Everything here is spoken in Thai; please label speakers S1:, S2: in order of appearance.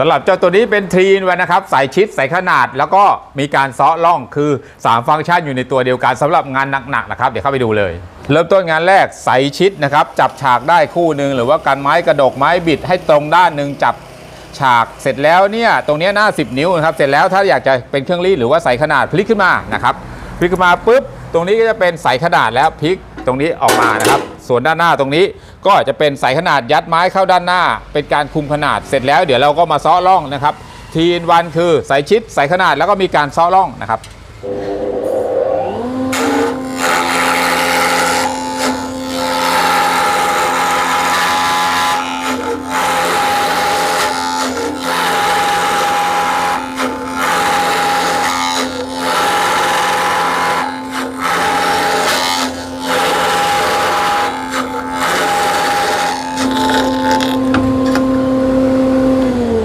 S1: สำหรับเจ้าตัวนี้เป็นทรีนวันะครับใส่ชิดใส่ขนาด แล้วก็มีการซาะล่องคือ 3 ฟังก์ชันอยู่ในตัวเดียวกันสำหรับงานหนักๆนะครับเดี๋ยวเข้าไปดูเลย เริ่มต้นงานแรกใส่ชิดนะครับจับฉากได้คู่หนึ่งหรือว่าการไม้กระดกไม้บิดให้ตรงด้านหนึ่งจับฉากเสร็จแล้วเนี่ยตรงนี้หน้า 10 นิ้วนะครับเสร็จแล้วถ้าอยากจะเป็นเครื่องรีดหรือว่าใส่ขนาดพลิกขึ้นมานะครับพลิกขึ้นมาปุ๊บตรงนี้ก็จะเป็นใส่ขนาดแล้วพลิก ตรงนี้ออกมานะครับ ส่วนด้านหน้าตรงนี้ก็จะเป็นใส่ขนาดยัดไม้เข้าด้านหน้า เป็นการคุมขนาดเสร็จแล้ว เดี๋ยวเราก็มาซ้อล่องนะครับทีนวันคือใส่ชิดใส่ขนาดแล้วก็มีการซ้อล่องนะครับ